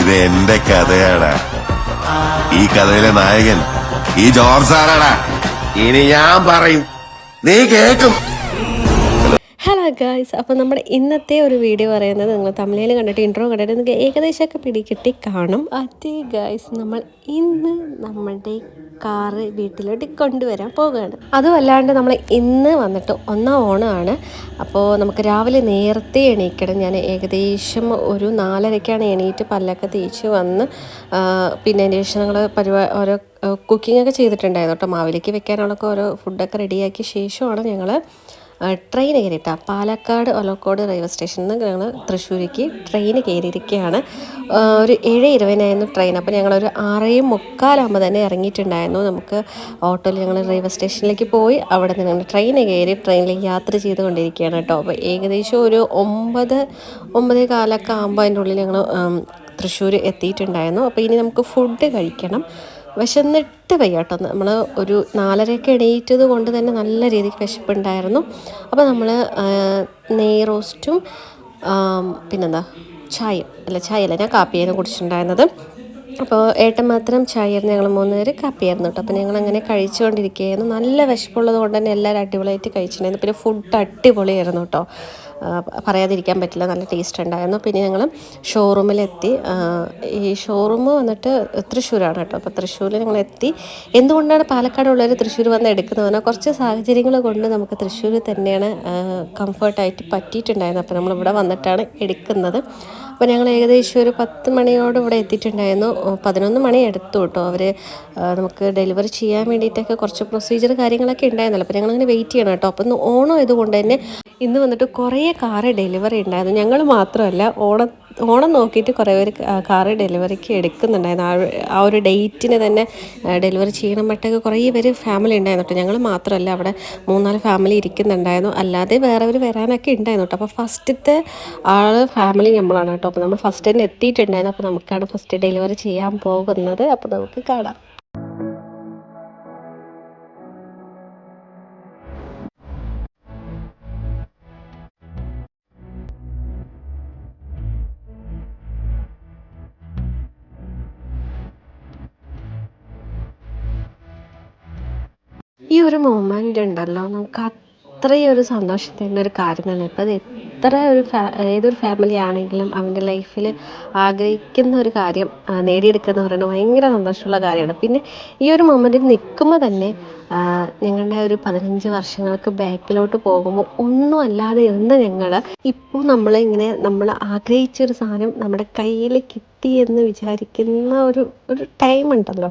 ഇത് എന്റെ കഥയാടാ. ഈ കഥയിലെ നായകൻ ഈ ജോർജ് സാറാടാ. ഇനി ഞാൻ പറയും. നീ കേക്കും. ഗായ്സ് അപ്പോൾ നമ്മുടെ ഇന്നത്തെ ഒരു വീഡിയോ പറയുന്നത് നിങ്ങൾ തമിഴിൽ കണ്ടിട്ട് ഇൻട്രോ കണ്ടിട്ട് നിങ്ങൾക്ക് ഏകദേശമൊക്കെ പിടികിട്ടി കാണും. അതേ ഗായ്സ് നമ്മൾ ഇന്ന് നമ്മുടെ കാറ് വീട്ടിലോട്ട് കൊണ്ടുവരാൻ പോവുകയാണ്. അതുമല്ലാണ്ട് നമ്മൾ ഇന്ന് വന്നിട്ട് ഒന്നാം ഓണമാണ്. അപ്പോൾ നമുക്ക് രാവിലെ നേരത്തെ എണീക്കണം. ഞാൻ ഏകദേശം ഒരു നാലരയ്ക്കാണ് എണീറ്റ് പല്ലൊക്കെ തേച്ച് വന്ന് പിന്നെ അതിന്റെ ശേഷം ഞങ്ങൾ ഓരോ കുക്കിംഗ് ഒക്കെ ചെയ്തിട്ടുണ്ടായിരുന്നു കേട്ടോ. മാവിലേക്ക് വെക്കാനുള്ളൊക്കെ ഓരോ ഫുഡൊക്കെ റെഡിയാക്കിയ ശേഷമാണ് ഞങ്ങൾ ട്രെയിൻ കയറിയിട്ടാ. പാലക്കാട് ഒലക്കോട് റെയിൽവേ സ്റ്റേഷനിൽ നിന്ന് ഞങ്ങൾ തൃശ്ശൂരേക്ക് ട്രെയിൻ കയറിയിരിക്കുകയാണ് ഒരു ഏഴ് ഇരുപതിനായിരുന്നു ട്രെയിൻ അപ്പോൾ ഞങ്ങളൊരു ആറേ മുക്കാലാകുമ്പോൾ തന്നെ ഇറങ്ങിയിട്ടുണ്ടായിരുന്നു. നമുക്ക് ഓട്ടോയിൽ ഞങ്ങൾ റെയിൽവേ സ്റ്റേഷനിലേക്ക് പോയി. അവിടെ നിന്ന് ഞങ്ങൾ ട്രെയിൻ കയറി ട്രെയിനിൽ യാത്ര ചെയ്തുകൊണ്ടിരിക്കുകയാണ് കേട്ടോ. അപ്പോൾ ഏകദേശം ഒരു ഒമ്പത് ഒമ്പതേ കാലൊക്കെ ആകുമ്പോൾ അതിന്റെ ഉള്ളിൽ ഞങ്ങൾ തൃശ്ശൂർ എത്തിയിട്ടുണ്ടായിരുന്നു. അപ്പോൾ ഇനി നമുക്ക് ഫുഡ് കഴിക്കണം. വിശന്നിട്ട് വയ്യാട്ടോ. നമ്മൾ ഒരു നാലരയൊക്കെ എണീറ്റത് കൊണ്ട് തന്നെ നല്ല രീതിക്ക് വിശപ്പുണ്ടായിരുന്നു. അപ്പോൾ നമ്മൾ നെയ് റോസ്റ്റും പിന്നെന്താ ചായയും അല്ല ചായയല്ല ഞാൻ കാപ്പിയായിരുന്നു കുടിച്ചിട്ടുണ്ടായിരുന്നത്. അപ്പോൾ ഏട്ടൻ മാത്രം ചായയായിരുന്നു ഞങ്ങൾ മൂന്ന് പേര് കാപ്പിയായിരുന്നു കേട്ടോ. അപ്പോൾ ഞങ്ങൾ അങ്ങനെ കഴിച്ചുകൊണ്ടിരിക്കുകയായിരുന്നു. നല്ല വിശപ്പുള്ളത് കൊണ്ട് തന്നെ എല്ലാവരും അടിപൊളിയായിട്ട് കഴിച്ചിട്ടുണ്ടായിരുന്നു. പിന്നെ ഫുഡ് അടിപൊളിയായിരുന്നു കേട്ടോ. പറയാതിരിക്കാൻ പറ്റില്ല. നല്ല ടേസ്റ്റ് ഉണ്ടായിരുന്നു. പിന്നെ ഞങ്ങൾ ഷോറൂമിലെത്തി ഈ ഷോറൂം വന്നിട്ട് തൃശ്ശൂരാണ് കേട്ടോ. അപ്പോൾ തൃശ്ശൂരിൽ ഞങ്ങൾ എത്തി എന്തുകൊണ്ടാണ് പാലക്കാടുള്ളവർ തൃശ്ശൂർ വന്ന് എടുക്കുന്നത്? പറഞ്ഞാൽ കുറച്ച് സാഹചര്യങ്ങൾ കൊണ്ട് നമുക്ക് തൃശ്ശൂർ തന്നെയാണ് കംഫർട്ടായിട്ട് പറ്റിയിട്ടുണ്ടായിരുന്നത്. അപ്പോൾ നമ്മളിവിടെ വന്നിട്ടാണ് എടുക്കുന്നത്. അപ്പോൾ ഞങ്ങൾ ഏകദേശം ഒരു പത്ത് മണിയോട് ഇവിടെ എത്തിയിട്ടുണ്ടായിരുന്നു. പതിനൊന്ന് മണി എടുത്തു കേട്ടോ. അവർ നമുക്ക് ഡെലിവറി ചെയ്യാൻ വേണ്ടിയിട്ടൊക്കെ കുറച്ച് പ്രൊസീജിയർ കാര്യങ്ങളൊക്കെ ഉണ്ടായിരുന്നല്ലോ. അപ്പോൾ ഞങ്ങളിങ്ങനെ വെയിറ്റ് ചെയ്യണം കേട്ടോ. അപ്പോൾ ഇന്ന് ഓണം ആയതുകൊണ്ട് തന്നെ ഇന്ന് വന്നിട്ട് കുറേ കാറ് ഡെലിവറി ഉണ്ടായിരുന്നു. ഞങ്ങൾ മാത്രമല്ല ഓണം ഓണം നോക്കിയിട്ട് കുറേ പേര് കാറ് ഡെലിവറിക്ക് എടുക്കുന്നുണ്ടായിരുന്നു. ആ ഒരു- ആ ഒരു ഡേറ്റിന് തന്നെ ഡെലിവറി ചെയ്യണം മറ്റൊക്കെ കുറേ പേര് ഫാമിലി ഉണ്ടായിരുന്നു ഞങ്ങൾ മാത്രമല്ല അവിടെ മൂന്നാൽ ഫാമിലി ഇരിക്കുന്നുണ്ടായിരുന്നു. അല്ലാതെ വേറെ അവർ വരാനൊക്കെ ഉണ്ടായിരുന്നു അപ്പോൾ ഫസ്റ്റത്തെ ആൾ ഫാമിലി നമ്മളാണ് കേട്ടോ അപ്പോൾ നമ്മൾ ഫസ്റ്റ് തന്നെ എത്തിയിട്ടുണ്ടായിരുന്നു. അപ്പോൾ നമുക്കാണ് ഫസ്റ്റ് ഡെലിവറി ചെയ്യാൻ പോകുന്നത്. അപ്പോൾ നമുക്ക് കാണാം. ഈ ഒരു മൊമെന്റ് ഉണ്ടല്ലോ. നമുക്ക് അത്രയും ഒരു സന്തോഷത്തിന്റെ ഒരു കാര്യം തന്നെ. ഇപ്പം അത് എത്ര ഒരു ഏതൊരു ഫാമിലി ആണെങ്കിലും അവന്റെ ലൈഫിൽ ആഗ്രഹിക്കുന്ന ഒരു കാര്യം നേടിയെടുക്കുക എന്ന് പറയുന്നത് ഭയങ്കര സന്തോഷമുള്ള കാര്യമാണ്. പിന്നെ ഈ ഒരു മൊമെന്റിൽ നിൽക്കുമ്പോൾ തന്നെ ഞങ്ങളുടെ ഒരു പതിനഞ്ച് വർഷങ്ങൾക്ക് ബാക്കിലോട്ട് പോകുമ്പോൾ ഒന്നും അല്ലാതെ ഇരുന്ന ഞങ്ങൾ ഇപ്പോൾ നമ്മൾ ഇങ്ങനെ നമ്മൾ ആഗ്രഹിച്ചൊരു സാധനം നമ്മുടെ കയ്യിൽ കിട്ടി എന്ന് വിചാരിക്കുന്ന ഒരു ഒരു ടൈം ഉണ്ടല്ലോ.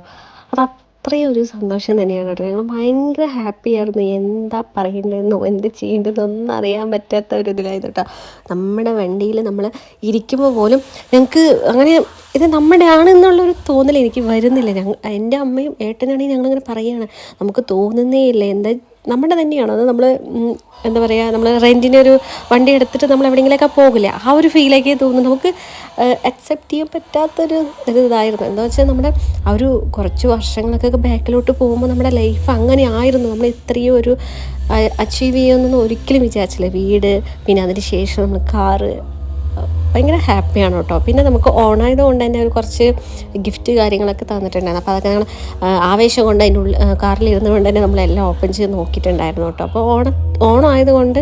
അത് അത്രയും ഒരു സന്തോഷം തന്നെയാണ് കേട്ടോ. ഞങ്ങൾ ഭയങ്കര ഹാപ്പി ആയിരുന്നു. എന്താ പറയേണ്ടതെന്നോ എന്ത് ചെയ്യേണ്ടതെന്നോ ഒന്നും അറിയാൻ പറ്റാത്ത ഒരു ഇതിലായിരുന്നു കേട്ടോ. നമ്മുടെ വണ്ടിയിൽ നമ്മൾ ഇരിക്കുമ്പോൾ പോലും ഞങ്ങൾക്ക് അങ്ങനെ ഇത് നമ്മുടെ ആണെന്നുള്ളൊരു തോന്നൽ എനിക്ക് വരുന്നില്ല. ഞങ്ങൾ എന്റെ അമ്മയും ഏട്ടനാണെങ്കിൽ ഞങ്ങളിങ്ങനെ പറയുകയാണ്. നമുക്ക് തോന്നുന്നേ ഇല്ല. എന്താ നമ്മുടെ തന്നെയാണ്? അത് നമ്മൾ എന്താ പറയുക നമ്മൾ റെന്റിനൊരു വണ്ടി എടുത്തിട്ട് നമ്മൾ എവിടെയെങ്കിലുമൊക്കെ പോകില്ല. ആ ഒരു ഫീലൊക്കെ തോന്നുന്നു. നമുക്ക് അക്സെപ്റ്റ് ചെയ്യാൻ പറ്റാത്തൊരു ഒരു ഇതായിരുന്നു. എന്താ വെച്ചാൽ നമ്മുടെ ആ ഒരു കുറച്ച് വർഷങ്ങളൊക്കെ ബാക്കിലോട്ട് പോകുമ്പോൾ നമ്മുടെ ലൈഫ് അങ്ങനെ ആയിരുന്നു. നമ്മൾ ഇത്രയും ഒരു അച്ചീവ് ചെയ്യുമെന്നൊന്നും ഒരിക്കലും വിചാരിച്ചില്ല. വീട് പിന്നെ അതിന് ശേഷം നമ്മൾ കാറ് ഭയങ്കര ഹാപ്പിയാണ് കേട്ടോ. പിന്നെ നമുക്ക് ഓണായത് കൊണ്ട് തന്നെ ഒരു കുറച്ച് ഗിഫ്റ്റ് കാര്യങ്ങളൊക്കെ തന്നിട്ടുണ്ടായിരുന്നു. അപ്പോൾ അതൊക്കെ ഞങ്ങൾ ആവേശം കൊണ്ട് അതിന്റെ ഉള്ളിൽ കാറിലിരുന്ന് കൊണ്ട് തന്നെ നമ്മളെല്ലാം ഓപ്പൺ ചെയ്ത് നോക്കിയിട്ടുണ്ടായിരുന്നു കേട്ടോ. അപ്പോൾ ഓണം ഓണമായതുകൊണ്ട്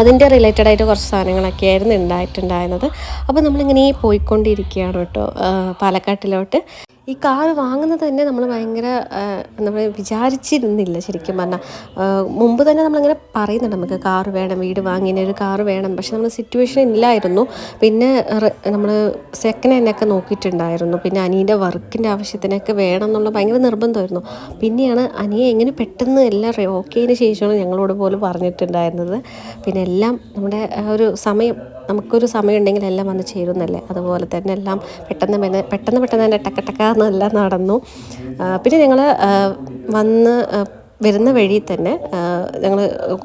അതിന്റെ റിലേറ്റഡ് ആയിട്ട് കുറച്ച് സാധനങ്ങളൊക്കെ ആയിരുന്നു ഉണ്ടായിട്ടുണ്ടായിരുന്നത്. അപ്പോൾ നമ്മളിങ്ങനെ പോയിക്കൊണ്ടിരിക്കുകയാണ് കേട്ടോ പാലക്കാട്ടിലോട്ട്. ഈ കാർ വാങ്ങുന്നത് തന്നെ നമ്മൾ ഭയങ്കര നമ്മൾ വിചാരിച്ചിരുന്നില്ല ശരിക്കും പറഞ്ഞാൽ മുമ്പ് തന്നെ നമ്മളിങ്ങനെ പറയുന്നുണ്ട് നമുക്ക് കാർ വേണം വീട് വാങ്ങിയതിന് ഒരു കാർ വേണം. പക്ഷെ നമ്മൾ സിറ്റുവേഷൻ ഇല്ലായിരുന്നു. പിന്നെ നമ്മൾ സെക്കൻഡ് ഹാൻഡൊക്കെ നോക്കിയിട്ടുണ്ടായിരുന്നു. പിന്നെ അനിയന്റെ വർക്കിന്റെ ആവശ്യത്തിനൊക്കെ വേണം എന്നുള്ള ഭയങ്കര നിർബന്ധമായിരുന്നു. പിന്നെയാണ് അനിയെ എങ്ങനെ പെട്ടെന്ന് എല്ലാം ഓക്കേന് ശേഷമാണ് ഞങ്ങളോട് പോലും പറഞ്ഞിട്ടുണ്ടായിരുന്നത്. പിന്നെ എല്ലാം നമ്മുടെ ഒരു സമയം നമുക്കൊരു സമയം ഉണ്ടെങ്കിൽ എല്ലാം വന്ന് ചേരുന്നല്ലേ? അതുപോലെ തന്നെ എല്ലാം പെട്ടെന്ന് പെട്ടെന്ന് പെട്ടെന്ന് തന്നെ ടക്ക ടക്ക എന്നെല്ലാം നടന്നു. പിന്നെ ഞങ്ങൾ വന്ന് വരുന്ന വഴി തന്നെ ഞങ്ങൾ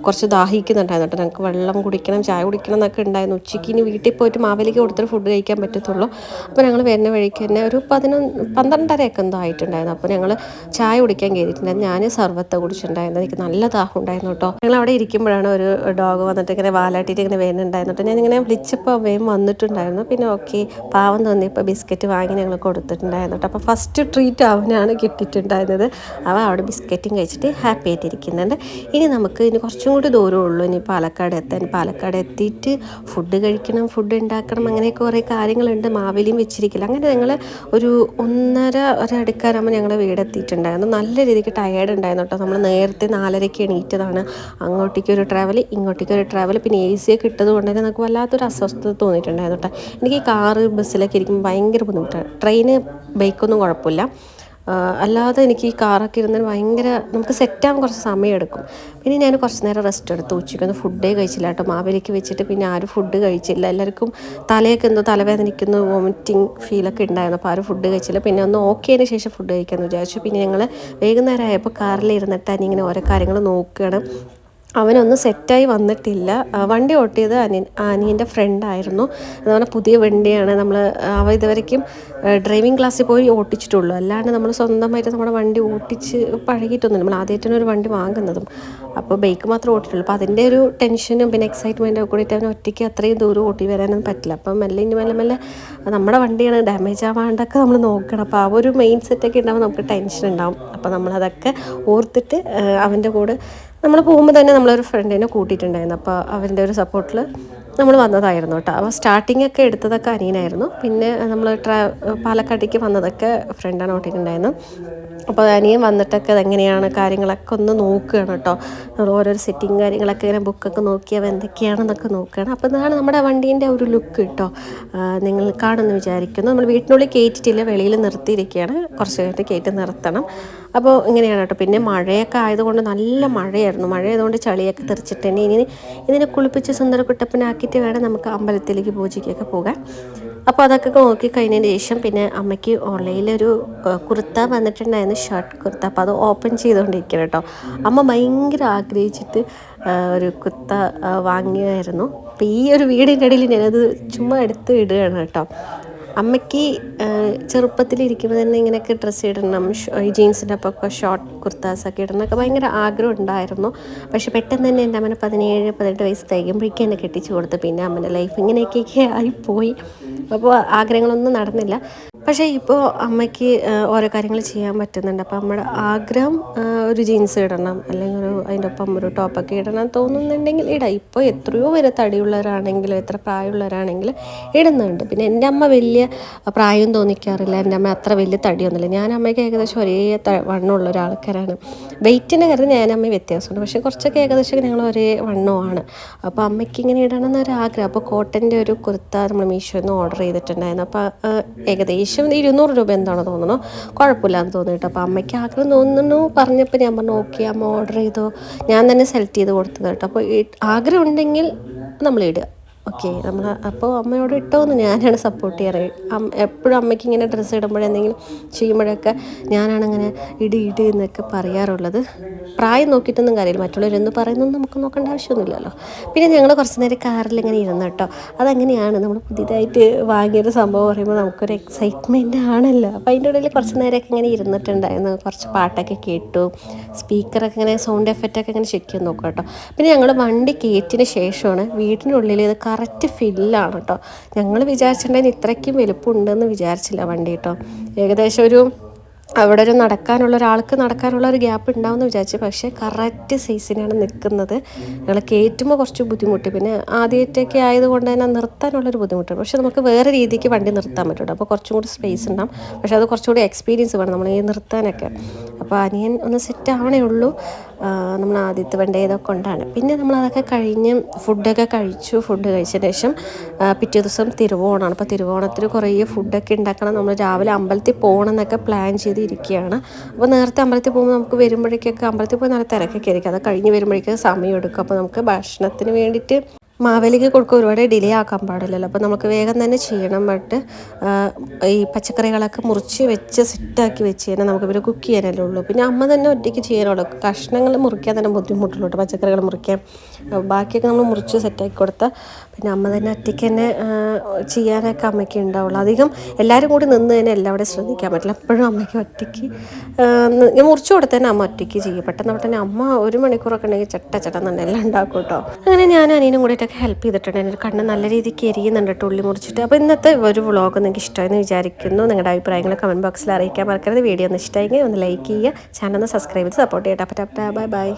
കുറച്ച് ദാഹിക്കുന്നുണ്ടായിരുന്നു കേട്ടോ. ഞങ്ങൾക്ക് വെള്ളം കുടിക്കണം ചായ കുടിക്കണം എന്നൊക്കെ ഉണ്ടായിരുന്നു. ഉച്ചയ്ക്ക് ഇനി വീട്ടിൽ പോയിട്ട് മാവേലിക്ക് കൊടുത്തിട്ട് ഫുഡ് കഴിക്കാൻ പറ്റത്തുള്ളൂ. അപ്പോൾ ഞങ്ങൾ വരുന്ന വഴിക്ക് തന്നെ ഒരു പതിനൊന്ന് പന്ത്രണ്ടരയൊക്കെ എന്തോ ആയിട്ടുണ്ടായിരുന്നു. അപ്പോൾ ഞങ്ങൾ ചായ കുടിക്കാൻ കയറിയിട്ടുണ്ടായിരുന്നു ഞാൻ സർവത്ത കുടിച്ചിട്ടുണ്ടായിരുന്നു. എനിക്ക് നല്ല ദാഹം ഉണ്ടായിരുന്നു കേട്ടോ. ഞങ്ങൾ അവിടെ ഇരിക്കുമ്പോഴാണ് ഒരു ഡോഗ് വന്നിട്ട് ഇങ്ങനെ വാലാട്ടിയിട്ട് ഇങ്ങനെ വരുന്നുണ്ടായിരുന്നു ഞാൻ ഇങ്ങനെ വിളിച്ചപ്പോൾ വേഗം വന്നിട്ടുണ്ടായിരുന്നു. പിന്നെ ഓക്കെ പാവം തോന്നിയപ്പോൾ ബിസ്ക്കറ്റ് വാങ്ങി ഞങ്ങൾ കൊടുത്തിട്ടുണ്ടായിരുന്നു കേട്ടോ. അപ്പോൾ ഫസ്റ്റ് ട്രീറ്റ് അവനാണ് കിട്ടിയിട്ടുണ്ടായിരുന്നത്. അവൻ അവിടെ ബിസ്ക്കറ്റും കഴിച്ചിട്ട് ഹാപ്പി ആയിട്ടിരിക്കുന്നുണ്ട് ഇനി നമുക്ക് ഇനി കുറച്ചും കൂടി ദൂരമുള്ളൂ. ഇനി പാലക്കാട് എത്താൻ. പാലക്കാട് എത്തിയിട്ട് ഫുഡ് കഴിക്കണം ഫുഡ് ഉണ്ടാക്കണം അങ്ങനെ കുറേ കാര്യങ്ങളുണ്ട്. മാവേലിയും വെച്ചിരിക്കില്ല അങ്ങനെ ഞങ്ങൾ ഒരു ഒന്നര ഒരടുക്കാരാകുമ്പോൾ ഞങ്ങൾ വീടെത്തിയിട്ടുണ്ടായിരുന്നു. നല്ല രീതിക്ക് ടയേർഡ് ഉണ്ടായിരുന്നു കേട്ടോ. നമ്മൾ നേരത്തെ നാലരയ്ക്ക് എണീറ്റതാണ്. അങ്ങോട്ടേക്ക് ഒരു ട്രാവൽ ഇങ്ങോട്ടേക്ക് ഒരു ട്രാവൽ പിന്നെ എ സി ഒക്കെ ഇട്ടത് കൊണ്ട് തന്നെ നമുക്ക് വല്ലാത്തൊരു അസ്വസ്ഥത തോന്നിയിട്ടുണ്ടായിരുന്നു കേട്ടോ. എനിക്ക് കാറ് ബസ്സിലൊക്കെ ഇരിക്കുമ്പോൾ ഭയങ്കര ബുദ്ധിമുട്ടാണ് ട്രെയിന് ബൈക്കൊന്നും കുഴപ്പമില്ല. അല്ലാതെ എനിക്ക് ഈ കാറൊക്കെ ഇരുന്നാൽ ഭയങ്കര നമുക്ക് സെറ്റാകാൻ കുറച്ച് സമയമെടുക്കും പിന്നെ ഞാൻ കുറച്ച് നേരം റെസ്റ്റ് എടുത്തു. ഉച്ചയ്ക്കൊന്നും ഫുഡേ കഴിച്ചില്ല കേട്ടോ. മാവേലിക്ക് വെച്ചിട്ട് പിന്നെ ആരും ഫുഡ് കഴിച്ചില്ല. എല്ലാവർക്കും തലയൊക്കെ എന്തോ തലവേദനിക്കുന്നു വോമിറ്റിംഗ് ഫീലൊക്കെ ഉണ്ടായിരുന്നു. അപ്പോൾ ആരും ഫുഡ് കഴിച്ചില്ല. പിന്നെ ഒന്ന് ഓക്കേന് ശേഷം ഫുഡ് കഴിക്കാമെന്ന് വിചാരിച്ചു. പിന്നെ ഞങ്ങൾ വൈകുന്നേരം ആയപ്പോൾ കാറിൽ ഇരുന്നിട്ട് ഇങ്ങനെ ഓരോ കാര്യങ്ങൾ നോക്കുകയാണ് അവനൊന്നും സെറ്റായി വന്നിട്ടില്ല. വണ്ടി ഓട്ടിയത് അനിയൻ അനിയന്റെ ഫ്രണ്ടായിരുന്നു. അതുപോലെ പുതിയ വണ്ടിയാണ് നമ്മൾ അവ ഇതുവരയ്ക്കും ഡ്രൈവിംഗ് ക്ലാസ്സിൽ പോയി ഓട്ടിച്ചിട്ടുള്ളൂ. അല്ലാണ്ട് നമ്മൾ സ്വന്തമായിട്ട് നമ്മുടെ വണ്ടി ഓട്ടിച്ച് പഴകിയിട്ടൊന്നുമില്ല നമ്മൾ ആദ്യമായിട്ടാണ് ഒരു വണ്ടി വാങ്ങുന്നതും. അപ്പോൾ ബൈക്ക് മാത്രം ഓട്ടിട്ടുള്ളൂ. അപ്പോൾ അതിന്റെ ഒരു ടെൻഷനും പിന്നെ എക്സൈറ്റ്മെന്റും കൂടിയിട്ട് അവൻ ഒറ്റയ്ക്ക് അത്രയും ദൂരം ഓട്ടി വരാനൊന്നും പറ്റില്ല. അപ്പം മെല്ലെ ഇനി മെല്ലെ മെല്ലെ നമ്മുടെ വണ്ടിയാണ്. ഡാമേജ് ആവാണ്ടൊക്കെ നമ്മൾ നോക്കണം. അപ്പോൾ ആ ഒരു മെയിൻ സെറ്റൊക്കെ ഉണ്ടാകുമ്പോൾ നമുക്ക് ടെൻഷൻ ഉണ്ടാവും. അപ്പോൾ നമ്മളതൊക്കെ ഓർത്തിട്ട് അവന്റെ കൂടെ നമ്മൾ പോകുമ്പോൾ തന്നെ നമ്മളൊരു ഫ്രണ്ടിനെ കൂട്ടിയിട്ടുണ്ടായിരുന്നു. അപ്പോൾ അവന്റെ ഒരു സപ്പോർട്ടിൽ നമ്മൾ വന്നതായിരുന്നു കേട്ടോ. അപ്പോൾ സ്റ്റാർട്ടിംഗ് ഒക്കെ എടുത്തതൊക്കെ അനിയനായിരുന്നു. പിന്നെ നമ്മൾ ട്രാ പാലക്കാട്ടേക്ക് വന്നതൊക്കെ ഫ്രണ്ടാണ് ഓട്ടിയിട്ടുണ്ടായിരുന്നു അപ്പോൾ അനിയൻ വന്നിട്ടൊക്കെ അതെങ്ങനെയാണ് കാര്യങ്ങളൊക്കെ ഒന്ന് നോക്കുകയാണ് കേട്ടോ. നമ്മൾ ഓരോരോ സെറ്റിങ് കാര്യങ്ങളൊക്കെ ഇങ്ങനെ ബുക്കൊക്കെ നോക്കി അവ എന്തൊക്കെയാണെന്നൊക്കെ നോക്കുകയാണ് അപ്പോൾ ഇതാണ് നമ്മുടെ വണ്ടീന്റെ ഒരു ലുക്ക് കേട്ടോ. നിങ്ങൾ കാണുമെന്ന് വിചാരിക്കുന്നു. നമ്മൾ വീട്ടിനുള്ളിൽ കയറ്റിയിട്ടില്ല വെളിയിൽ നിർത്തിയിരിക്കുകയാണ്. കുറച്ച് കഴിഞ്ഞിട്ട് കയറ്റി നിർത്തണം. അപ്പോൾ ഇങ്ങനെയാണ് കേട്ടോ. പിന്നെ മഴയൊക്കെ ആയതുകൊണ്ട് നല്ല മഴയായിരുന്നു. മഴ ആയതുകൊണ്ട് ചളിയൊക്കെ തെറിച്ചിട്ട് തന്നെ ഇനി ഇതിനെ കുളിപ്പിച്ച് സുന്ദര സുന്ദരക്കുട്ടപ്പനാക്കിയിട്ട് വേണം നമുക്ക് അമ്പലത്തിലേക്ക് പൂജയ്ക്കൊക്കെ പോകാൻ. അപ്പോൾ അതൊക്കെ നോക്കി കഴിഞ്ഞതിന് ശേഷം പിന്നെ അമ്മയ്ക്ക് ഓൺലൈനിലൊരു കുർത്ത വന്നിട്ടുണ്ടായിരുന്നു. ഷർട്ട് കുർത്ത. അപ്പോൾ അത് ഓപ്പൺ ചെയ്തുകൊണ്ടിരിക്കണം കേട്ടോ. അമ്മ ഭയങ്കര ആഗ്രഹിച്ചിട്ട് ഒരു കുത്ത വാങ്ങിയായിരുന്നു. അപ്പോൾ ഈ ഒരു വീടിന്റെ ഇടയിൽ ഞാനത് ചുമ്മാ എടുത്ത് ഇടുകയാണ് കേട്ടോ. അമ്മയ്ക്ക് ചെറുപ്പത്തിലിരിക്കുമ്പോൾ തന്നെ ഇങ്ങനെയൊക്കെ ഡ്രസ്സ് ഇടണം. ജീൻസിന്റെ ഒപ്പം ഷോർട്ട് കുർത്താസൊക്കെ ഇടണമൊക്കെ ഭയങ്കര ആഗ്രഹം ഉണ്ടായിരുന്നു. പക്ഷെ പെട്ടെന്ന് തന്നെ എന്റെ അമ്മനെ പതിനേഴ് പതിനെട്ട് വയസ്സ് തികയുമ്പോഴേക്കും എന്നെ കെട്ടിച്ചു കൊടുത്തു. പിന്നെ അമ്മന്റെ ലൈഫ് ഇങ്ങനെയൊക്കെ ആയിപ്പോയി അപ്പോൾ ആഗ്രഹങ്ങളൊന്നും നടന്നില്ല. പക്ഷേ ഇപ്പോൾ അമ്മയ്ക്ക് ഓരോ കാര്യങ്ങൾ ചെയ്യാൻ പറ്റുന്നുണ്ട്. അപ്പോൾ നമ്മുടെ ആഗ്രഹം ഒരു ജീൻസ് ഇടണം അല്ലെങ്കിൽ ഒരു അതിന്റെ ഒപ്പം ഒരു ടോപ്പൊക്കെ ഇടണം തോന്നുന്നുണ്ടെങ്കിൽ ഇടാം. ഇപ്പോൾ എത്രയോ വരെ തടിയുള്ളവരാണെങ്കിലും എത്ര പ്രായമുള്ളവരാണെങ്കിലും ഇടുന്നുണ്ട്. പിന്നെ എന്റെ അമ്മ വലിയ പ്രായം തോന്നിക്കാറില്ല. എന്റെ അമ്മ അത്ര വലിയ തടിയൊന്നുമില്ല. ഞാൻ അമ്മയ്ക്ക് ഏകദേശം ഒരേ വണ്ണമുള്ള ഒരാൾക്കാരാണ്. വെയിറ്റിന്റെ കാര്യത്തിൽ ഞാൻ അമ്മ വ്യത്യാസമുണ്ട്. പക്ഷേ കുറച്ചൊക്കെ ഏകദേശം ഞങ്ങൾ ഒരേ വണ്ണമാണ്. അപ്പോൾ അമ്മയ്ക്ക് ഇങ്ങനെ ഇടണം എന്നൊരു ആഗ്രഹം അപ്പോൾ കോട്ടന്റെ ഒരു കുർത്ത നമ്മൾ മീഷോയിൽ നിന്ന് ഓർഡർ ചെയ്തിട്ടുണ്ടായിരുന്നു. അപ്പോൾ ആ, ഏകദേശം ഇരുന്നൂറ് രൂപ എന്താണോ തോന്നുന്നു. കുഴപ്പമില്ലാന്ന് തോന്നിയിട്ട് അപ്പോൾ അമ്മയ്ക്ക് ആഗ്രഹം തോന്നുന്നു. പറഞ്ഞപ്പോൾ ഞാൻ പറഞ്ഞു ഓക്കെ അമ്മ ഓർഡർ ചെയ്തോ. ഞാൻ തന്നെ സെലക്ട് ചെയ്ത് കൊടുത്തത് കേട്ടോ. അപ്പോൾ ആഗ്രഹം ഉണ്ടെങ്കിൽ നമ്മൾ ഇടുക. ഓക്കെ നമ്മൾ അപ്പോൾ അമ്മയോട് ഇട്ടോന്ന് ഞാനാണ് സപ്പോർട്ട് ചെയ്യാറ്. എപ്പോഴും അമ്മയ്ക്ക് ഇങ്ങനെ ഡ്രസ്സ് ഇടുമ്പോഴെന്തെങ്കിലും ചെയ്യുമ്പോഴൊക്കെ ഞാനാണ് അങ്ങനെ ഇടി ഇടി എന്നൊക്കെ പറയാറുള്ളത്. പ്രായം നോക്കിയിട്ടൊന്നും കാര്യമില്ല. മറ്റുള്ളവരെന്ത് പറയുന്നൊന്നും നമുക്ക് നോക്കേണ്ട ആവശ്യമൊന്നുമില്ലല്ലോ. പിന്നെ ഞങ്ങൾ കുറച്ച് നേരം കാറിൽ ഇങ്ങനെ ഇരുന്നു കേട്ടോ. അതങ്ങനെയാണ് നമ്മൾ പുതിയതായിട്ട് വാങ്ങിയൊരു സംഭവം പറയുമ്പോൾ നമുക്കൊരു എക്സൈറ്റ്മെന്റ് ആണല്ലോ. അപ്പോൾ അതിന്റെ ഇടയിൽ കുറച്ച് നേരമൊക്കെ ഇങ്ങനെ ഇരുന്നിട്ടുണ്ടായിരുന്നു. കുറച്ച് പാട്ടൊക്കെ കേട്ടു. സ്പീക്കറൊക്കെ ഇങ്ങനെ സൗണ്ട് എഫക്റ്റൊക്കെ ഇങ്ങനെ ചെക്ക് ചെയ്ത് നോക്കാം കേട്ടോ. പിന്നെ ഞങ്ങൾ വണ്ടി കയറ്റിന് ശേഷമാണ് വീടിനുള്ളിൽ ഇത് കറക്റ്റ് ഫില്ലാണ് കേട്ടോ ഞങ്ങൾ വിചാരിച്ചിട്ടുണ്ടായിരുന്നു ഇത്രയ്ക്കും വലുപ്പമുണ്ടെന്ന് വിചാരിച്ചില്ല വണ്ടി കേട്ടോ ഏകദേശം ഒരു അവിടെ ഒരു നടക്കാനുള്ള ഒരാൾക്ക് നടക്കാനുള്ള ഒരു ഗ്യാപ്പ് ഉണ്ടാവുമെന്ന് വിചാരിച്ചു. പക്ഷേ കറക്റ്റ് സൈസിനാണ് നിൽക്കുന്നത്. ഞങ്ങൾ കയറ്റുമ്പോൾ കുറച്ച് ബുദ്ധിമുട്ട്. പിന്നെ ആദ്യമായിട്ടൊക്കെ ആയതുകൊണ്ട് തന്നെ നിർത്താനുള്ളൊരു ബുദ്ധിമുട്ടുണ്ട് പക്ഷേ നമുക്ക് വേറെ രീതിക്ക് വണ്ടി നിർത്താൻ പറ്റുള്ളൂ അപ്പോൾ കുറച്ചും കൂടി സ്പേസ് ഉണ്ടാവും. പക്ഷേ അത് കുറച്ചുകൂടി എക്സ്പീരിയൻസ് വേണം നമ്മൾ ഈ നിർത്താനൊക്കെ. അപ്പോൾ അനിയൻ ഒന്ന് സെറ്റ് ആവണേ ഉള്ളൂ. നമ്മൾ ആദ്യത്തെ വണ്ടി ഇതൊക്കെ കൊണ്ടാണ്. പിന്നെ നമ്മൾ അതൊക്കെ കഴിഞ്ഞ് ഫുഡൊക്കെ കഴിച്ചു. ഫുഡ് കഴിച്ചതിന് ശേഷം പിറ്റേ ദിവസം തിരുവോണമാണ്. അപ്പോൾ തിരുവോണത്തിന് കുറേ ഫുഡൊക്കെ ഉണ്ടാക്കണം. നമ്മൾ രാവിലെ അമ്പലത്തിൽ പോകണം എന്നൊക്കെ പ്ലാൻ ചെയ്തിരിക്കുകയാണ് അപ്പോൾ നേരത്തെ അമ്പലത്തിൽ പോകുമ്പോൾ നമുക്ക് വരുമ്പോഴേക്കൊക്കെ അമ്പലത്തിൽ പോയി നല്ല തിരക്കൊക്കെ ആയിരിക്കും. അത് കഴിഞ്ഞ് വരുമ്പോഴേക്കും സമയം എടുക്കും. അപ്പോൾ നമുക്ക് ഭക്ഷണത്തിന് വേണ്ടിയിട്ട് മാവേലിക്ക് കൊടുക്കുക ഒരുപാട് ഡിലേ ആക്കാൻ പാടില്ലല്ലോ. അപ്പോൾ നമുക്ക് വേഗം തന്നെ ചെയ്യണം ബട്ട് ഈ പച്ചക്കറികളൊക്കെ മുറിച്ച് വെച്ച് സെറ്റാക്കി വെച്ച് കഴിഞ്ഞാൽ നമുക്ക് പിന്നെ കുക്ക് ചെയ്യാനല്ലേ ഉള്ളൂ. പിന്നെ അമ്മ തന്നെ ഒറ്റയ്ക്ക് ചെയ്യാനുള്ളൂ കഷ്ണങ്ങൾ മുറിക്കാൻ തന്നെ ബുദ്ധിമുട്ടുള്ളൂ കേട്ടോ. പച്ചക്കറികൾ മുറിക്കാൻ. ബാക്കിയൊക്കെ നമ്മൾ മുറിച്ച് സെറ്റാക്കി കൊടുത്താൽ പിന്നെ അമ്മ തന്നെ ഒറ്റയ്ക്ക് തന്നെ ചെയ്യാനൊക്കെ അമ്മയ്ക്ക് ഉണ്ടാവുള്ളൂ. അധികം എല്ലാവരും കൂടി നിന്ന് തന്നെ എല്ലാവരും ശ്രദ്ധിക്കാൻ പറ്റില്ല. എപ്പോഴും അമ്മയ്ക്ക് ഒറ്റയ്ക്ക് ഞാൻ മുറിച്ചു കൊടുത്തന്നെ അമ്മ ഒറ്റയ്ക്ക് ചെയ്യും. പെട്ടെന്ന് പെട്ടെന്ന് അമ്മ ഒരു മണിക്കൂറൊക്കെ ഉണ്ടെങ്കിൽ ചട്ട ചട്ട നല്ല ഉണ്ടാക്കും കേട്ടോ. അങ്ങനെ ഞാൻ അനിയനും കൂടിയിട്ടൊക്കെ ഹെൽപ്പ് ചെയ്തിട്ടുണ്ട്. എന്റെ കണ്ണ് നല്ല രീതിക്ക് എരിയുന്നുണ്ട് ഉള്ളി മുറിച്ചിട്ട്. അപ്പോൾ ഇന്നത്തെ ഒരു വ്ളോഗ് നിങ്ങൾക്ക് ഇഷ്ടമായെന്ന് വിചാരിക്കുന്നു. നിങ്ങളുടെ അഭിപ്രായങ്ങൾ കമന്റ് ബോക്സിൽ അറിയിക്കാൻ മറക്കരുത്. വീഡിയോ ഒന്ന് ഇഷ്ടമായെങ്കിൽ ഒന്ന് ലൈക്ക് ചെയ്യുക. ചാനൽ ഒന്ന് സബ്സ്ക്രൈബ് ചെയ്ത് സപ്പോർട്ട് ചെയ്യട്ടെ അപ്പം ബൈ ബൈ